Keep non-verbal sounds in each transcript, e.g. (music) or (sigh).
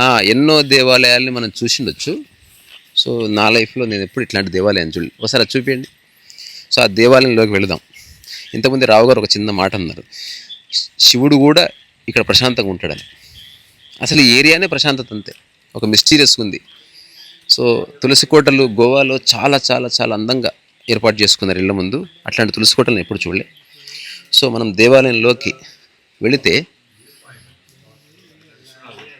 ఎన్నో దేవాలయాల్ని మనం చూసిండొచ్చు. సో నా లైఫ్లో నేను ఎప్పుడు ఇట్లాంటి దేవాలయం చూడండి ఒకసారి అది చూపించండి సో ఆ దేవాలయంలోకి వెళదాం. ఇంతకుముందు రావు గారు ఒక చిన్న మాట అన్నారు. శివుడు కూడా ఇక్కడ ప్రశాంతంగా ఉంటాడని అసలు ఈ ఏరియానే ప్రశాంతత అంతే. ఒక మిస్టీరియస్ ఉంది. సో తులసి కోటలు గోవాలో చాలా చాలా చాలా అందంగా ఏర్పాటు చేసుకున్నారు ఇళ్ళ ముందు. అట్లాంటి తులసి కోటలను ఎప్పుడు చూడలే. సో మనం దేవాలయంలోకి వెళితే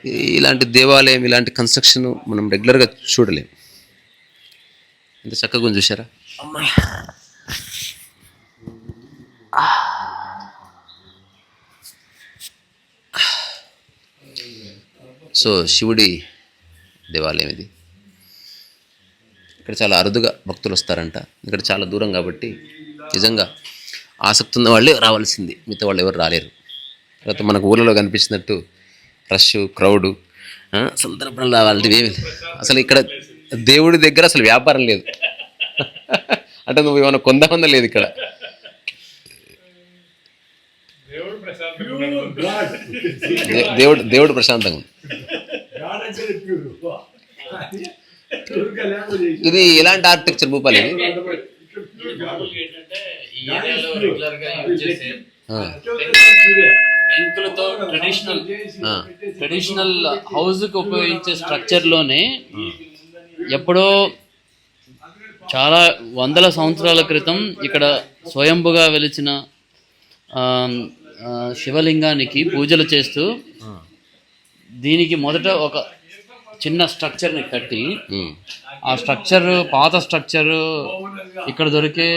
ఇలాంటి దేవాలయం ఇలాంటి కన్స్ట్రక్షన్ మనం రెగ్యులర్గా చూడలేం ఎంత చక్కగా చూసారా సో శివుడి దేవాలయం ఇది. ఇక్కడ చాలా అరుదుగా భక్తులు వస్తారంట. ఇక్కడ చాలా దూరం కాబట్టి నిజంగా ఆసక్తి ఉన్న వాళ్ళే రావాల్సింది. మిగతా వాళ్ళు ఎవరు రాలేరు. తర్వాత మనకు ఊళ్ళలో కనిపించినట్టు రష్ క్రౌడు సందర్భంలో అలాంటివి ఏమి. అసలు ఇక్కడ దేవుడి దగ్గర అసలు వ్యాపారం లేదు. (laughs) అంటే నువ్వు ఏమైనా కొందామన్నా లేదు ఇక్కడ. దేవుడు దేవుడు ప్రశాంతంగా ఇది ఎలాంటి ఆర్కిటెక్చర్ భూపాలి? ఇది ఏంటంటే ఈ ఏరియాలో రెగ్యులర్గా యూజ్ చేసే ఆ, పెంకులతో ట్రెడిషనల్ ట్రెడిషనల్ హౌస్కి ఉపయోగించే స్ట్రక్చర్లోనే ఎప్పుడో చాలా వందల సంవత్సరాల క్రితం ఇక్కడ స్వయంభుగా వెలిచిన శివలింగానికి పూజలు చేస్తూ దీనికి మొదట ఒక చిన్న స్ట్రక్చర్ని కట్టి ఆ. స్ట్రక్చర్ పాత స్ట్రక్చర్ ఇక్కడ దొరికే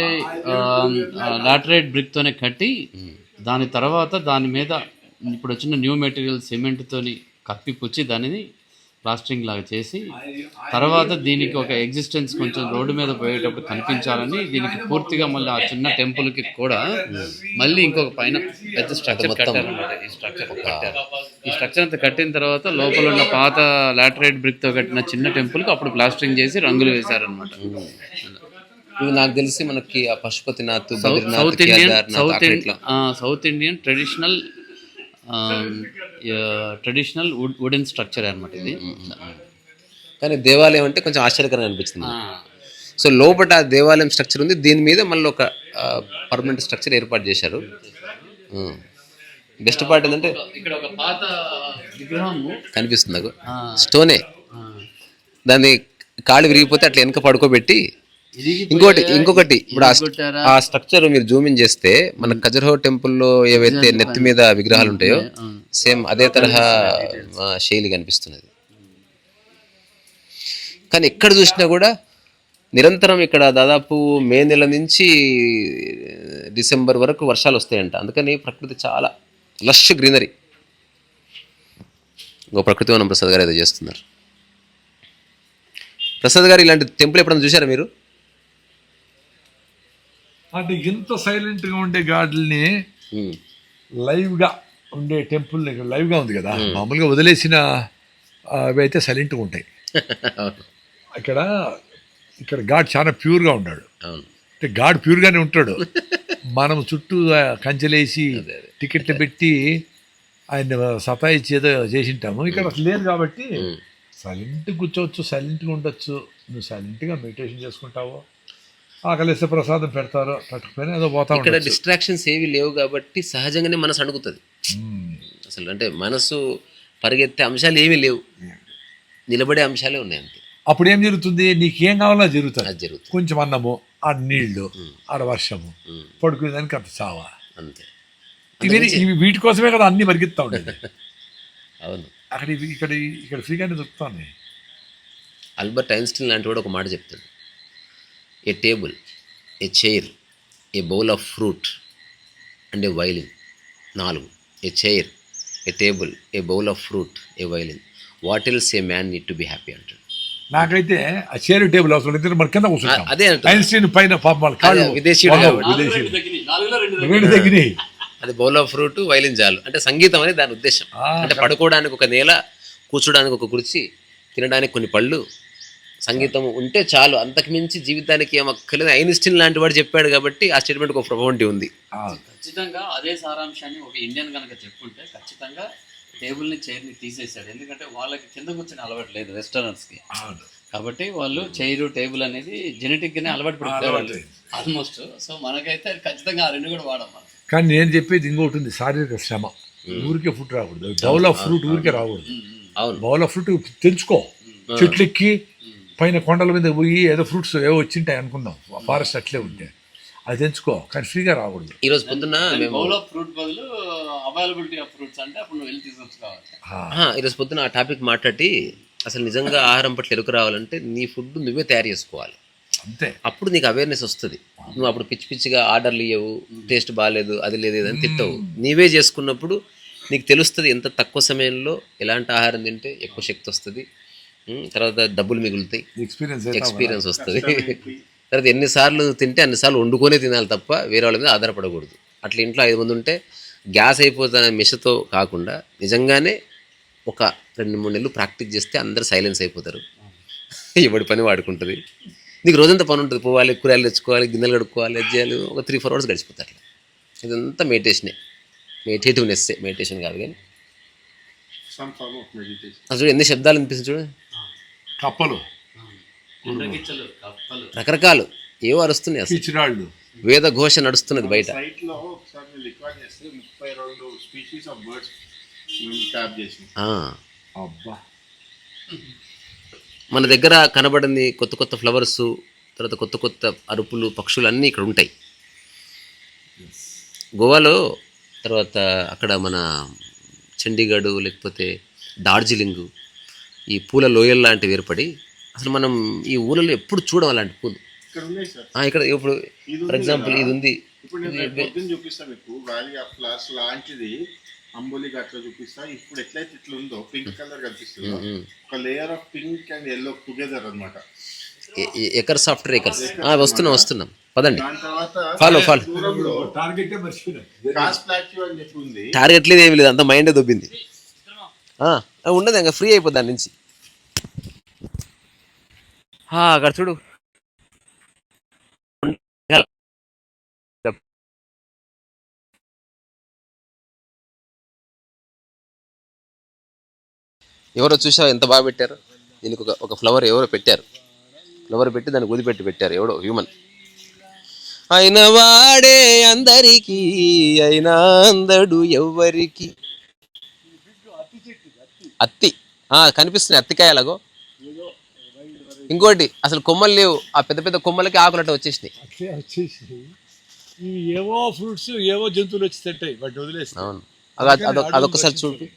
లాటరైట్ బ్రిక్ తోనే కట్టి దాని తర్వాత దాని మీద ఇప్పుడు వచ్చిన న్యూ మెటీరియల్ సిమెంట్ తోని కప్పి పుచ్చి దానిని ప్లాస్టరింగ్ లాగా చేసి తర్వాత దీనికి ఒక ఎగ్జిస్టెన్స్ కొంచెం రోడ్డు మీద పోయేటప్పుడు కనిపించాలని దీనికి పూర్తిగా మళ్ళీ ఆ చిన్న టెంపుల్కి కూడా మళ్ళీ ఇంకొక పైన పెద్ద స్ట్రక్చర్ మొత్తం కట్టారన్నమాట. ఈ స్ట్రక్చర్ కట్టారు. ఈ స్ట్రక్చర్ అంతా కట్టిన తర్వాత లోపల ఉన్న పాత లాటరైట్ బ్రిక్తో కట్టిన చిన్న టెంపుల్కి అప్పుడు ప్లాస్టరింగ్ చేసి రంగులు వేశారనమాట నాకు తెలిసి మనకి ఆ Pashupatinath south Indian south south Indian traditional traditional wood wooden structure అనమాట ఇది. కానీ దేవాలయం అంటే కొంచెం ఆశ్చర్యకరంగా అనిపించింది ఆ, సో లోపల ఆ దేవాలయం స్ట్రక్చర్ ఉంది. దీని మీద మళ్ళీ ఒక పర్మనెంట్ స్ట్రక్చర్ ఏర్పాటు చేశారు. బెస్ట్ పార్ట్ ఏంటంటే ఇక్కడ ఒక పాత విగ్రహము. కనిపిస్తుంది నాకు. స్టోనే. దాన్ని కాళ్ళు విరిగిపోతే అట్లా వెనక పడుకోబెట్టి ఇంకోటి ఇంకొకటి. ఇప్పుడు ఆ స్ట్రక్చర్ మీరు జూమిన్ చేస్తే మన ఖజర్హో టెంపుల్లో ఏవైతే నెత్తి మీద విగ్రహాలు ఉంటాయో. సేమ్ అదే తరహా శైలి కనిపిస్తున్నది. కానీ ఎక్కడ చూసినా కూడా నిరంతరం ఇక్కడ దాదాపు మే నెల నుంచి డిసెంబర్ వరకు వర్షాలు వస్తాయంట. అందుకని ప్రకృతి చాలా లష్ గ్రీనరీ. ఇంకో ప్రకృతి వనం ప్రసాద్ గారు ఏదో చేస్తున్నారు. ప్రసాద్ గారు ఇలాంటి టెంపుల్ ఎప్పుడైనా చూసారా మీరు? అంటే ఇంత సైలెంట్గా ఉండే గాడుల్ని ఉమ్. లైవ్గా ఉండే టెంపుల్ లైవ్గా ఉంది కదా. మామూలుగా వదిలేసిన అవి అయితే సైలెంట్గా ఉంటాయి. ఇక్కడ ఇక్కడ గాడ్ చాలా ప్యూర్గా ఉన్నాడు. అంటే గాడ్ ప్యూర్ గానే ఉంటాడు. (laughs) మనం చుట్టూ కంచెలేసి టికెట్లు పెట్టి ఆయన సతాయిచ్చి ఏదో చేసింటాము. ఇక్కడ అసలు లేదు కాబట్టి సైలెంట్ కూర్చోవచ్చు సైలెంట్గా ఉండొచ్చు. నువ్వు సైలెంట్గా మెడిటేషన్ చేసుకుంటావు ఆకలిస్తే ప్రసాదం పెడతారు పెట్టకపోయినా ఏదో పోతా ఇక్కడ డిస్ట్రాక్షన్స్ ఏవి లేవు కాబట్టి సహజంగానే మనసు అడుగుతుంది. మ్మ్. అసలు అంటే మనసు పరిగెత్తే అంశాలు ఏమీ లేవు. నిలబడే అంశాలే ఉన్నాయి అంతే. అప్పుడు ఏం జరుగుతుంది? నీకేం కావాలో జరుగుతుంది. అది జరుగుతుంది. కొంచెం అన్నము ఆడ నీళ్ళు ఆడ వర్షము ఉమ్. పడుకునేదానికి అంత చావా. అంతే. ఇవి ఇవి వీటి కోసమే కదా అన్ని పరిగెత్తా ఉండేది. (laughs) అవును. అక్కడ ఇక్కడ ఇక్కడ ఫ్రీగానే దొరుకుతాయి. అల్బర్ట్ ఐన్స్టీన్ లాంటి వాడు ఒక మాట చెప్తాడు. A table a chair a bowl of fruit and a violin నాలుగు. A chair a table a bowl of fruit a violin what else a man need to be happy అంటాడు నాకైతే ఆ chair table అవసరం లేదు. మన కింద కూర్చుంటాం. అదే. ఐన్స్టీన్ పైన పాప కాళ్ళు అదే, దగ్గర బౌల్ ఆఫ్ ఫ్రూట్ వైలిన్ చాలు. అంటే సంగీతం అనేది దాని ఉద్దేశం. అంటే పడుకోవడానికి ఒక నేల కూర్చోడానికి ఒక కుర్చీ తినడానికి కొన్ని పళ్ళు సంగీతం ఉంటే చాలు. అంతకు మించి జీవితానికి ఏం అక్కర్లేదు. ఐన్స్టీన్ లాంటి వాడు చెప్పాడు కాబట్టి ఆ స్టేట్మెంట్ ఒక ప్రొఫౌంటీ ఉంది. ఖచ్చితంగా అదే సారాంశాన్ని ఒక ఇండియన్ కనుక చెప్పుంటే ఖచ్చితంగా టేబుల్ని చైర్ని తీసేశాడు. ఎందుకంటే వాళ్ళకి కింద కూర్చొని అలవాటు లేదు రెస్టారెంట్స్కి. అవును. కాబట్టి వాళ్ళు చైరు టేబుల్ అనేది జెనెటిక్గానే అలవాటు పడిపోయారు. ఆల్మోస్ట్. సో మనకైతే అది ఖచ్చితంగా ఆ రెండు కూడా వాడం మనం కానీ నేను చెప్పేది ఇంకోటి ఉంది. శారీరక శ్రమ. ఊరికే ఫుడ్ రాకూడదు. బౌల్ ఆఫ్ ఫ్రూట్ ఊరికే రాకూడదు. అవును. బౌల్ ఆఫ్ ఫ్రూట్ తెంచుకో. చెట్లు ఎక్కి పైన కొండల మీద పోయి ఏదో ఫ్రూట్స్ ఏవో వచ్చింటాయి అనుకుందాం. ఫారెస్ట్ అట్లే ఉంటే. అది తెంచుకో కానీ ఫ్రీగా రాకూడదు. ఈరోజు పొద్దున్న మేము బౌల్ ఆఫ్ ఫ్రూట్ బదులు అవైలబిలిటీ ఆఫ్ ఫ్రూట్స్ అంటే అప్పుడు నువ్వు వెళ్ళి తీసుకొచ్చుకోవాలి ఆ, ఆహా, ఈరోజు పొద్దున ఆ టాపిక్ మాట్లాడి అసలు నిజంగా ఆహారం పట్ల ఎరుకు రావాలంటే నీ ఫుడ్ నువ్వే తయారు చేసుకోవాలి. అంతే. అప్పుడు నీకు అవేర్నెస్ వస్తుంది. నువ్వు అప్పుడు పిచ్చి పిచ్చిగా ఆర్డర్లు ఇవ్వవు టేస్ట్ బాగాలేదు అది లేదు ఇది అని తిట్టవు. నీవే చేసుకున్నప్పుడు నీకు తెలుస్తుంది ఎంత తక్కువ సమయంలో ఎలాంటి ఆహారం తింటే ఎక్కువ శక్తి వస్తుంది. తర్వాత డబ్బులు మిగులుతాయి. ఎక్స్పీరియన్స్ ఎక్స్పీరియన్స్ వస్తుంది. తర్వాత ఎన్నిసార్లు తింటే అన్నిసార్లు వండుకొనే తినాలి తప్ప వేరే వాళ్ళ మీద ఆధారపడకూడదు. అట్లా ఇంట్లో ఐదు మంది ఉంటే గ్యాస్ అయిపోతున్న మిషతో కాకుండా నిజంగానే ఒక రెండు మూడు నెలలు ప్రాక్టీస్ చేస్తే అందరు సైలెన్స్ అయిపోతారు. (laughs) ఎవడి పని వాడుకుంటుంది. నీకు రోజంతా పని ఉంటుంది. పోవాలి కూరగాయలు తెచ్చుకోవాలి గిన్నెలు కడుక్కోవాలి అది చేయాలి. ఒక త్రీ ఫోర్ అవర్స్ గడిచిపోతారు అట్లా. ఇదంతా మెడిటేషనే మెడిటేటివ్నెస్ మెడిటేషన్ కాదు కానీ some form of meditation. అసలు ఎన్ని శబ్దాలు అనిపిస్తుంది చూడు? కప్పలు. రకరకాలు. ఏవో అరుస్తున్నాయి అసలు. పిచ్చిరాళ్ళు వేద ఘోష నడుస్తున్నది బయట. సైట్లో ఒకసారి మీరు రికార్డ్ చేస్తే ముప్పై రెండు స్పీషీస్ ఆఫ్ బర్డ్స్ మేము ట్యాప్ చేసాం ఆ. అబ్బా. మన దగ్గర కనబడింది కొత్త కొత్త ఫ్లవర్స్ తర్వాత కొత్త కొత్త అరుపులు పక్షులు అన్నీ ఇక్కడ ఉంటాయి. గోవాలో తర్వాత అక్కడ మన చండీగఢ్ లేకపోతే డార్జిలింగ్ ఈ పూల లోయల్ లాంటివి ఏర్పడి అసలు మనం ఈ ఊళ్ళలో ఎప్పుడు చూడం అలాంటి పూలు. ఇక్కడ ఇప్పుడు ఫర్ ఎగ్జాంపుల్. ఇది ఉంది ఇప్పుడు నేను మీకు. వ్యాలీ ఆఫ్ ఫ్లవర్స్ లాంటిది. అంబోలి అట్లా చూపిస్తా. ఇప్పుడు ఎట్లయితే ఇట్లా ఉందో పింక్ కలర్ కనిపిస్తుందో ఉమ్. ఒక layer of pink and yellow together అన్నమాట. ఎ- ఎ- ఎకర్స్. వస్తున్నాం వస్తున్నాం. పదండి. దాని తర్వాత ఫాలో ఫాలో. టార్గెట్ లేదు ఏమి లేదు అంత మైండే దొబ్బింది. ఉండదు ఇంకా ఫ్రీ అయిపోద్ది దాని నుంచి. ఆ, అక్కడ చూడు. ఎవరో చూసావు ఎంత బాగా పెట్టారు? దీనికి ఒక ఒక ఫ్లవర్ ఎవరో పెట్టారు? ఫ్లవర్ పెట్టి దానికి వదిలిపెట్టి పెట్టారు. ఎవడో హ్యూమన్ అయిన వాడే అందరికీ అయినా అందడు ఎవ్వరికి. అత్తి. ఆ, కనిపిస్తున్నాయి అత్తికాయలగో. ఇంకోటి అసలు కొమ్మలు లేవు. ఆ పెద్ద పెద్ద కొమ్మలకి ఆకులట వచ్చేసినాయి. ఏవో ఫ్రూట్స్ ఏవో జంతువులు వచ్చి తింటాయి. వదిలేసి. అవును. అదొకసారి చూపి.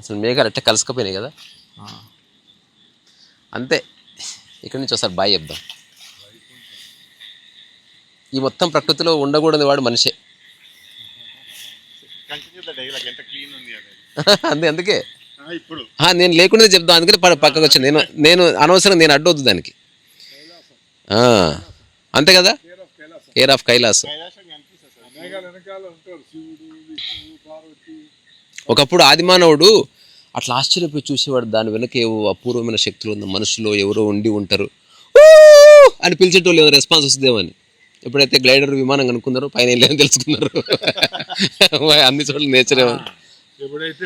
అసలు మేఘాలు అట్టే కలుసుకపోయినాయి కదా. అంతే. ఇక్కడి నుంచి ఒకసారి బాయ్ చెప్దాం. ఈ మొత్తం ప్రకృతిలో ఉండకూడని వాడు మనిషే. కంటిన్యూ ద డైలాగ్ ఎంత క్లీన్ ఉంది అనేది (laughs) అంతే అందుకే. ఆ, ఇప్పుడు. ఆ, నేను లేకుండా చెప్దాం. అందుకని పక్కకు వచ్చాను. నేను నేను అనవసరం నేను అడ్డొద్దు దానికి. ఆ, అంతే కదా? కేర్ ఆఫ్ కైలాస్ కైలాసం కనిపిస్తుంది సార్. మేఘాల వెనకాల ఉంటారు. శివుడు విష్ణువు పార్వతి. ఒకప్పుడు ఆదిమానవుడు అట్లా ఆశ్చర్యపోయి చూసేవాడు దాని వెనక ఏవో అపూర్వమైన శక్తులు ఉన్న మనుషులు ఎవరో ఉండి ఉంటారు! అని పిలిచేటోళ్ళు ఏదో రెస్పాన్స్ వస్తుందేమో అని. ఎప్పుడైతే గ్లైడర్ విమానం కనుక్కున్నారో పైన వెళ్ళని తెలుసుకున్నారు. (laughs) అన్ని చోట్ల నేచర్ ఏమో ఎప్పుడైతే